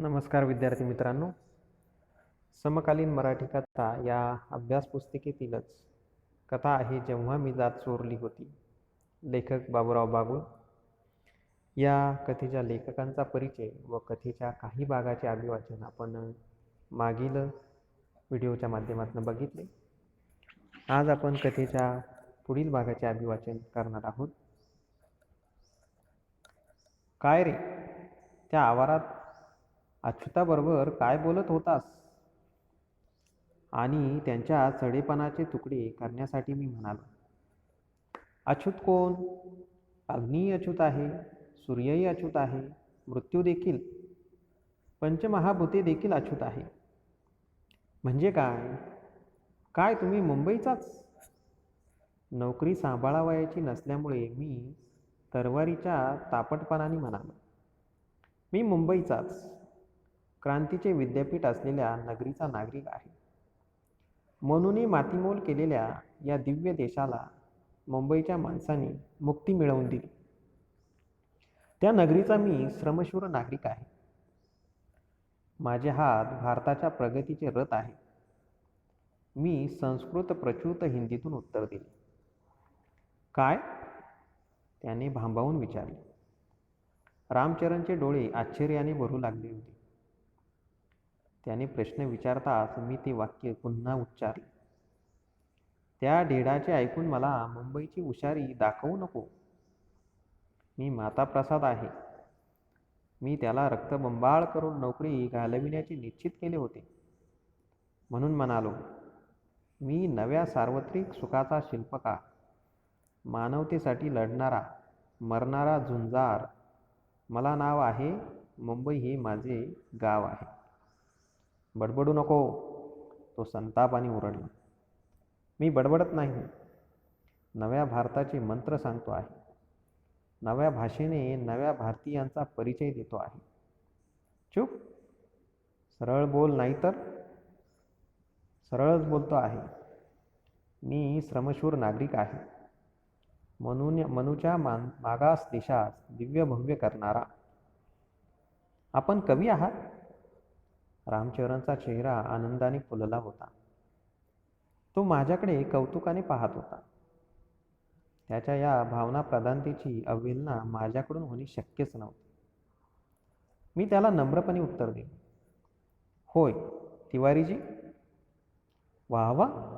नमस्कार विद्यार्थी मित्रांनो. समकालीन मराठी कथा या अभ्यास पुस्तिकेतीलच. कथा आहे जेव्हा मी जात चोरली होती. लेखक बाबूराव बागुल. या कथेच्या लेखकांचा परिचय व कथेच्या काही भागाचे अभिवाचन आपण मागील व्हिडिओच्या माध्यमातून बघितले. आज आपण कथेच्या पुढील भागाचे अभिवाचन करणार आहोत. काय रे? त्या आवारात अच्युताबरोबर काय बोलत होतास? आणि त्यांच्या चढेपणाचे तुकडे करण्यासाठी मी म्हणालो. अच्युत कोण? अग्नी अच्युत आहे सूर्यही अच्युत आहे मृत्यू देखील. पंचमहाभूते देखील अच्युत आहे. म्हणजे काय? काय तुम्ही मुंबईचाच? नोकरी सांभाळावयाची नसल्यामुळे मी तरवारीच्या तापटपणाने म्हणालो. मी मुंबईचाच. क्रांतीचे विद्यापीठ असलेल्या नगरीचा नागरिक आहे. म्हणूनही मातीमोल केलेल्या या दिव्य देशाला मुंबईच्या माणसांनी मुक्ती मिळवून दिली. त्या नगरीचा मी श्रमशूर नागरिक आहे. माझे हात भारताच्या प्रगतीचे रथ आहे मी संस्कृत प्रच्युत हिंदीतून उत्तर दिले. काय? त्याने भांबावून विचारले. रामचरणचे डोळे आश्चर्याने भरू लागले होते. त्याने प्रश्न विचारताच मी ते वाक्य पुन्हा उच्चारले. त्या ढेडाचे ऐकून मला मुंबईची हुशारी दाखवू नको. मी माताप्रसाद आहे. मी त्याला रक्तबंबाळ करून नोकरी घालविण्याचे निश्चित केले होते. म्हणून म्हणालो मी नव्या सार्वत्रिक सुखाचा शिल्पकार मानवतेसाठी लढणारा मरणारा झुंजार. मला नाव आहे मुंबई हे माझे गाव आहे. बडबडू नको. तो संतापाने ओरडला. मी बडबडत नाही. नव्या भारताचे मंत्र सांगतो आहे. नव्या भाषेने नव्या भारतीयांचा परिचय देतो आहे. चूप. सरळ बोल नाही तर सरळच बोलतो आहे. मी श्रमशूर नागरिक आहे. म्हणून मनूच्या मान मागास देशास दिव्य भव्य करणारा. आपण कवी आहात? रामचरणचा चेहरा आनंदाने फुलला होता. तो माझ्याकडे कौतुकाने पाहत होता. त्याच्या या भावना प्रधानतेची अवहेलना माझ्याकडून होणे शक्यच नव्हते. मी त्याला नम्रपणे उत्तर दिले. होय तिवारीजी. वा वा.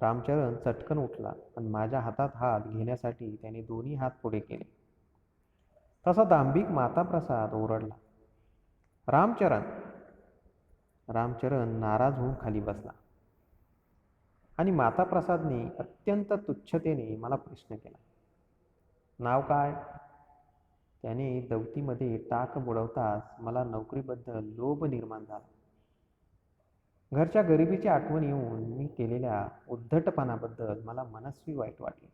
रामचरण चटकन उठला पण माझ्या हातात हात घेण्यासाठी त्याने दोन्ही हात पुढे केले. तसा दांभिक माताप्रसाद ओरडला. रामचरण. रामचरण नाराज होऊन खाली बसला. आणि माता प्रसादने अत्यंत तुच्छतेने मला प्रश्न केला. नाव काय? त्याने दौतीमध्ये टाक बुडवताच मला नोकरीबद्दल लोभ निर्माण झाला. घरच्या गरिबीची आठवण येऊन मी केलेल्या उद्धटपणाबद्दल मला मनस्वी वाईट वाटले.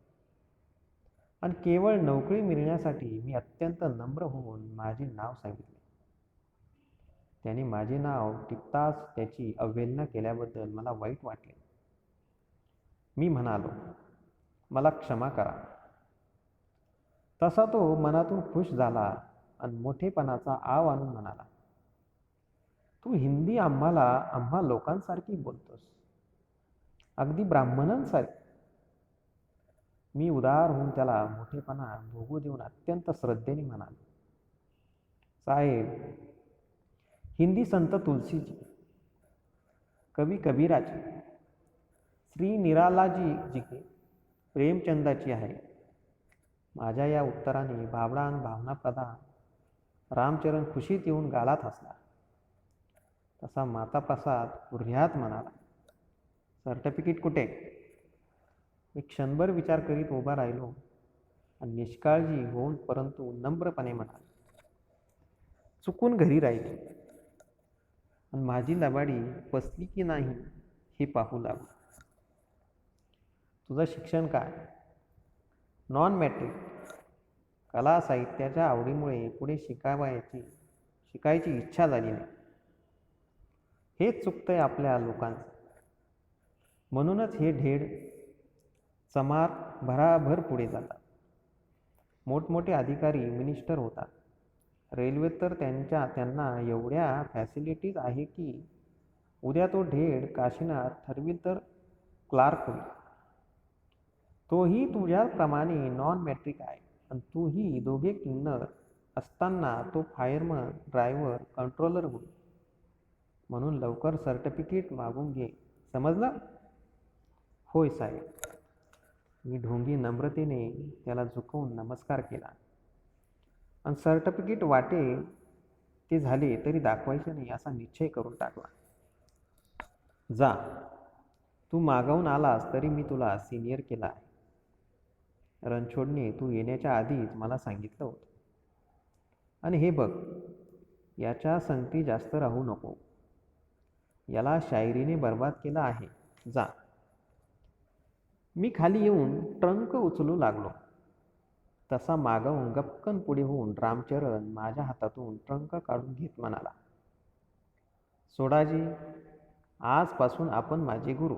आणि केवळ नोकरी मिळण्यासाठी मी अत्यंत नम्र होऊन माझे नाव सांगितले. त्याने माझे नाव टिपताच त्याची अवहेलना केल्याबद्दल मला वाईट वाटले. मी म्हणालो मला क्षमा करा. तसा तो मनातून खुश झाला आणि मोठेपणाचा आव आणून म्हणाला तू हिंदी आम्हाला आम्हा लोकांसारखी बोलतोस. अगदी ब्राह्मणांसारखी. मी उदार होऊन त्याला मोठेपणा भोगू देऊन अत्यंत श्रद्धेने म्हणालो साहेब हिंदी संत तुलसीजी कवी कबीराजी श्री निरालाजी जिके प्रेमचंदाची आहे. माझ्या या उत्तराने भावडान आणि भावनाप्रधान रामचरण खुशीत येऊन गालात हसला. तसा माता प्रसाद हृदयात म्हणाला सर्टिफिकेट कुठे? मी क्षणभर विचार करीत उभा राहिलो आणि निष्काळजी होऊन परंतु नम्रपणे म्हणाले चुकून घरी राहिली. आणि माझी लबाडी पसली की नाही हे पाहू लागलो तुझं शिक्षण काय? नॉन मॅट्रिक कला साहित्याच्या आवडीमुळे पुढे शिकावायची शिकायची इच्छा झाली नाही. हेच आहे आपल्या लोकांचं. म्हणूनच हे ढेड चमार भराभर पुढे जातात. मोठमोठे अधिकारी मिनिस्टर होतात. रेल्वेत तर त्यांच्या त्यांना एवढ्या फॅसिलिटीज आहे की उद्या तो ढेड काशीनाथ ठरविल तर क्लार्क होईल. तोही तुझ्याप्रमाणे नॉन मॅट्रिक आहे. आणि तूही दोघे किन्नर असताना तो फायरमन ड्रायव्हर कंट्रोलर होईल. म्हणून लवकर सर्टिफिकेट मागून घे. समजलं? होय साहेब. मी ढोंगी नम्रतेने त्याला झुकवून नमस्कार केला. आणि सर्टिफिकेट वाटे ते झाले तरी दाखवायचे नाही असा निश्चय करून टाकला. जा तू मागवून आलास तरी मी तुला सिनियर केला आहे. रणछोडने तू येण्याच्या आधीच मला सांगितलं होतं. आणि हे बघ याच्या संगती जास्त राहू नको. याला शायरीने बर्बाद केला आहे. जा. मी खाली येऊन ट्रंक उचलू लागलो. तसा मागवून गपकन पुढे होऊन रामचरण माझ्या हातातून ट्रंक काढून घेत म्हणाला सोडाजी आजपासून आपण माझे गुरु.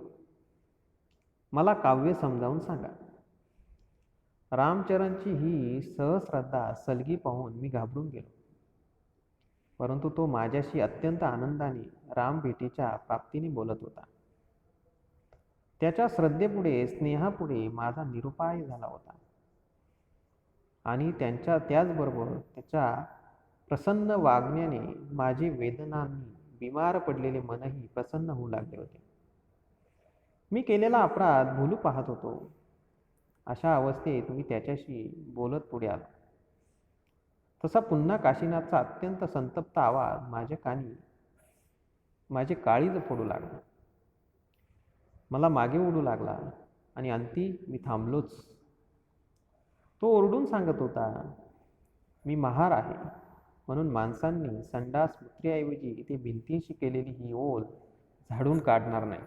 मला काव्य समजावून सांगा. रामचरणची ही सहश्रद्धा सलगी पाहून मी घाबरून गेलो. परंतु तो माझ्याशी अत्यंत आनंदाने रामभेटीच्या प्राप्तीने बोलत होता. त्याच्या श्रद्धेपुढे स्नेहापुढे माझा निरुपाय झाला होता. आणि त्यांच्या त्याचबरोबर त्याच्या प्रसन्न वागण्याने माझे वेदनांनी बिमार पडलेले मनही प्रसन्न होऊ लागले होते. मी केलेला अपराध भुलू पाहत होतो. अशा अवस्थेत मी त्याच्याशी बोलत पुढे आलो. तसा पुन्हा काशीनाथचा अत्यंत संतप्त आवाज माझ्या कानी माझे काळीज फोडू लागला. मला मागे उडू लागला आणि अंती मी थांबलोच. तो ओरडून सांगत होता मी महार आहे. म्हणून माणसांनी संडास मूत्र्याऐवजी ते भिंतींशी केलेली ही ओल झाडून काढणार नाही.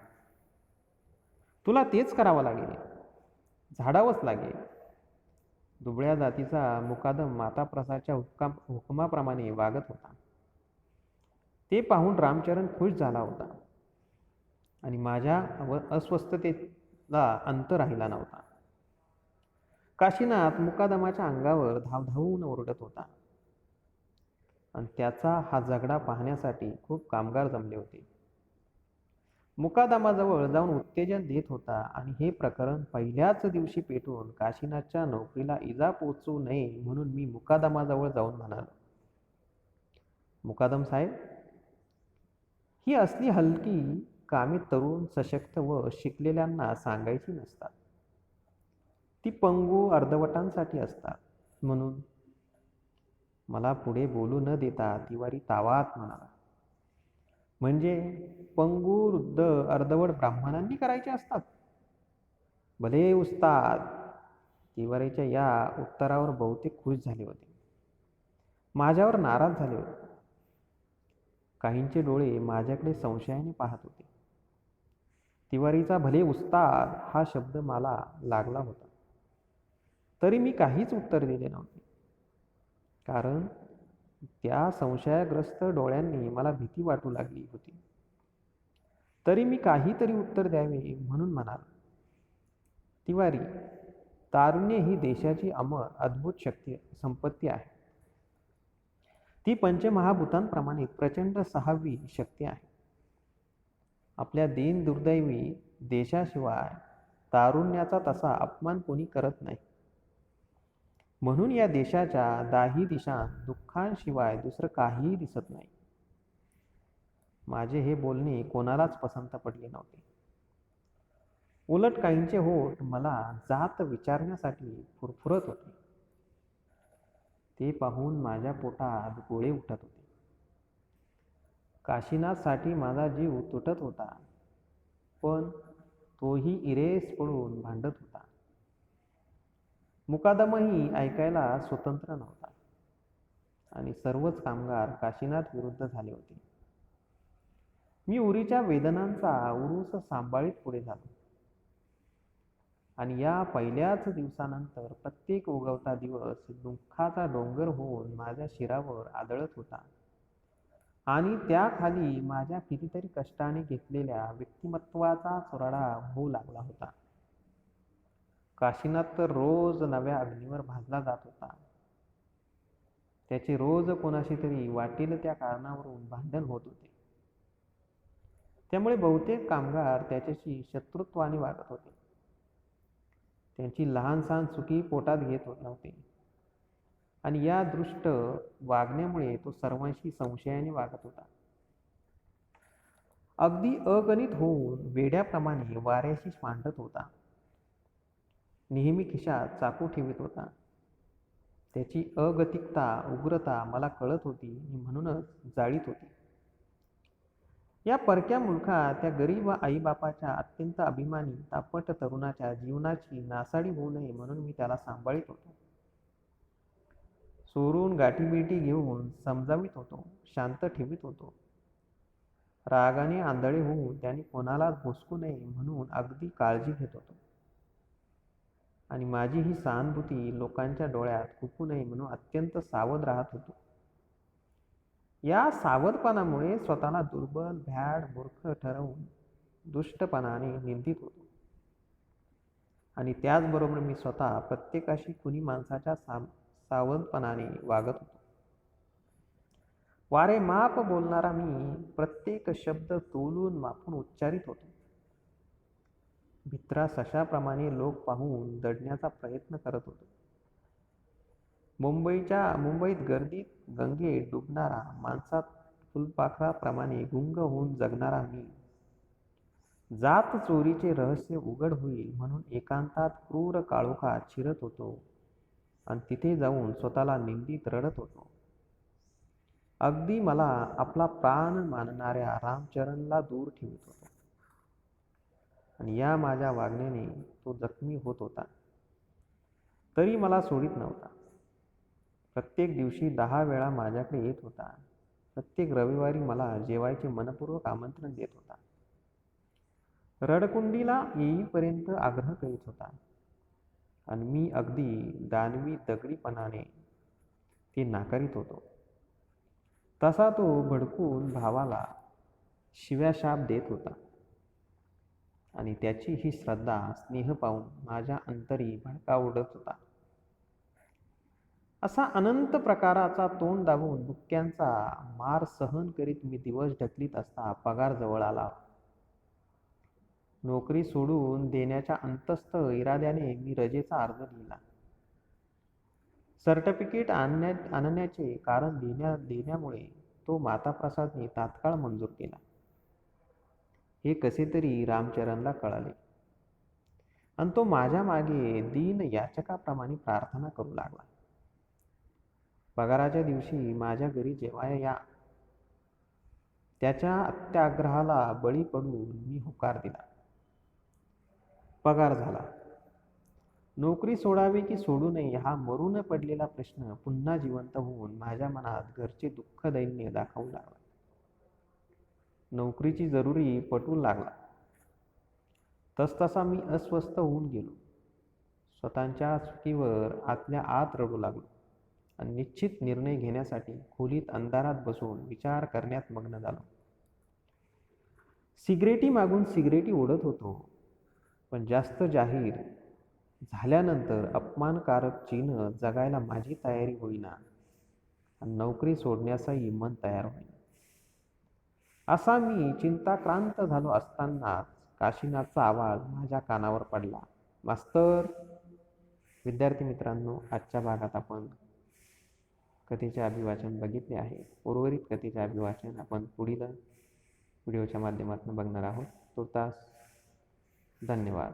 तुला तेच करावं लागेल. झाडावंच लागेल. दुबळ्या जातीचा मुकादम माताप्रसादच्या हुक्का हुकमाप्रमाणे वागत होता. ते पाहून रामचरण खुश झाला होता आणि माझ्या अव अस्वस्थतेला अंत राहिला नव्हता. काशीनाथ मुकादमाच्या अंगावर धावधावून ओरडत होता. आणि त्याचा हा झगडा पाहण्यासाठी खूप कामगार जमले होते. मुकादमाजवळ जाऊन उत्तेजन देत होता आणि हे प्रकरण पहिल्याच दिवशी पेटून काशीनाथच्या नोकरीला इजा पोचू नये म्हणून मी मुकादमाजवळ जाऊन म्हणालो. मुकादम साहेब ही असली हलकी कामे तरुण सशक्त व शिकलेल्यांना सांगायची नसतात. ती पंगू अर्धवटांसाठी असतात. म्हणून मला पुढे बोलू न देता तिवारी तावात म्हणाला. म्हणजे पंगू वृद्ध अर्धवट ब्राह्मणांनी करायचे असतात? भले उस्ताद तिवारीच्या या उत्तरावर बहुतेक खुश झाले होते. माझ्यावर नाराज झाले होते. काहींचे डोळे माझ्याकडे संशयाने पाहत होते. तिवारीचा भले उस्ताद हा शब्द मला लागला होता. तरी मी काहीच उत्तर दिले नव्हते. कारण त्या संशयाग्रस्त डोळ्यांनी मला भीती वाटू लागली होती. तरी मी काहीतरी उत्तर द्यावे म्हणून म्हणाल. तिवारी तारुण्य ही देशाची अमर अद्भुत शक्ती संपत्ती आहे. ती पंचमहाभूतांप्रमाणे प्रचंड सहावी शक्ती आहे. आपल्या दीन दुर्दैवी देशाशिवाय तारुण्याचा तसा अपमान कोणी करत नाही. म्हणून या देशाच्या दाही दिशांत दुःखांशिवाय दुसरं काहीही दिसत नाही. माझे हे बोलणे कोणालाच पसंत पडले नव्हते. उलट काहींचे होठ मला जात विचारण्यासाठी फुरफुरत होते. ते पाहून माझ्या पोटात गोळे उठत होते. काशीनाथसाठी माझा जीव तुटत होता पण तोही इरेस पडून भांडत होता. मुकादमही ऐकायला स्वतंत्र नव्हता. आणि सर्वच कामगार काशीनाथ विरुद्ध झाले होते. मी उरीच्या वेदनांचा उरूस सांभाळीत पुढे झालो. आणि या पहिल्याच दिवसानंतर प्रत्येक उगवता दिवस दुःखाचा डोंगर होऊन माझ्या शिरावर आदळत होता. आणि त्याखाली माझ्या कितीतरी कष्टाने घेतलेल्या व्यक्तिमत्वाचा चुराडा होऊ लागला होता. काशीनाथ तर रोज नव्या अग्नीवर भाजला जात होता. त्याचे रोज कोणाशी तरी वाटेल त्या कारणावरून भांडण होत होते. त्यामुळे बहुतेक कामगार त्याच्याशी शत्रुत्वाने वागत होते. त्यांची लहान सहान चुकी पोटात घेत होत नव्हते. आणि या दृष्ट वागण्यामुळे तो सर्वांशी संशयाने वागत होता. अगदी अगणित होऊन वेड्याप्रमाणे वाऱ्याशी मांडत होता. नेहमी खिशात चाकू ठेवित होता. त्याची अगतिकता उग्रता मला कळत होती आणि म्हणूनच जाळीत होती. या परक्या मुलखात त्या गरीब आईबापाच्या अत्यंत अभिमानी तापट तरुणाच्या जीवनाची नासाडी होऊ नये म्हणून मी त्याला सांभाळीत होतो. चोरून गाठीबिटी घेऊन समजावित होतो शांत ठेवित होतो. रागाने आंधळे होऊन त्याने कोणालाच भोसकू नये म्हणून अगदी काळजी घेत होतो. आणि माझी ही सहानुभूती लोकांच्या डोळ्यात खुपू नये म्हणून अत्यंत सावध राहत होतो. या सावधपणामुळे स्वतःला दुर्बल भ्याड मूर्ख ठरवून दुष्टपणाने निंदित होतो. आणि त्याचबरोबर मी स्वतः प्रत्येकाशी कुणी माणसाच्या सा सावधपणाने वागत होतो. वारे माप बोलणारा मी प्रत्येक शब्द तोलून मापून उच्चारित होतो. भित्रा सशाप्रमाणे लोक पाहून दडण्याचा प्रयत्न करत होतो. मुंबईच्या मुंबईत गर्दीत गंगेत डुबणारा माणसात फुलपाखराप्रमाणे गुंग होऊन जगणारा मी. जात चोरीचे रहस्य उघड होईल म्हणून एकांतात क्रूर काळोखात चिरत होतो आणि तिथे जाऊन स्वतःला निंदीत रडत होतो. अगदी मला आपला प्राण मानणाऱ्या रामचरणला दूर ठेवत होतो. आणि या माझ्या वागण्याने तो जखमी होत होता. तरी मला सोडित नव्हता. प्रत्येक दिवशी दहा वेळा माझ्याकडे येत होता. प्रत्येक रविवारी मला जेवायचे मनपूर्वक आमंत्रण देत होता. रडकुंडीला येईपर्यंत आग्रह करीत होता. आणि मी अगदी दानवी दगडीपणाने ते नाकारित होतो. तसा तो भडकून भावाला शिव्याशाप देत होता. आणि त्याची ही श्रद्धा स्नेह पाहून माझ्या अंतरी भडका उडत होता. असा अनंत प्रकाराचा तोंड दाबून बुक्क्यांचा मार सहन करीत मी दिवस ढकलीत असता पगार जवळ आला. नोकरी सोडून देण्याच्या अंतस्थ इराद्याने मी रजेचा अर्ज लिहिला. सर्टिफिकेट आणण्या आणण्याचे कारण देण्या देण्यामुळे तो माताप्रसादने तात्काळ मंजूर केला. हे कसे तरी रामचरणला कळाले. आणि तो माझ्या मागे दीन याचकाप्रमाणे प्रार्थना करू लागला. पगाराच्या दिवशी माझ्या घरी जेवाया या. त्याच्या अत्याग्रहाला बळी पडून मी होकार दिला. पगार झाला. नोकरी सोडावी की सोडू नये हा मरून पडलेला प्रश्न पुन्हा जिवंत होऊन माझ्या मनात घरचे दुःख दैन्य दाखवू लागला. नोकरीची जरुरी पटवू लागला. तसतसा मी अस्वस्थ होऊन गेलो. स्वतःच्या चुकीवर आतल्या आत रडू लागलो आणि निश्चित निर्णय घेण्यासाठी खोलीत अंधारात बसून विचार करण्यात मग्न झालो. सिगरेटी मागून सिगरेटी ओढत होतो पण जास्त जाहीर झाल्यानंतर अपमानकारक चिन्ह जगायला माझी तयारी होईना आणि नोकरी सोडण्यासही मन तयार होईना. असा मी चिंताक्रांत झालो असतानाच काशीनाथचा आवाज माझ्या कानावर पडला. मास्तर विद्यार्थी मित्रांनो आजच्या भागात आपण कथेचे अभिवाचन बघितले आहे. उर्वरित कथेचे अभिवाचन आपण पुढील व्हिडिओच्या माध्यमातून बघणार आहोत. तो तास धन्यवाद.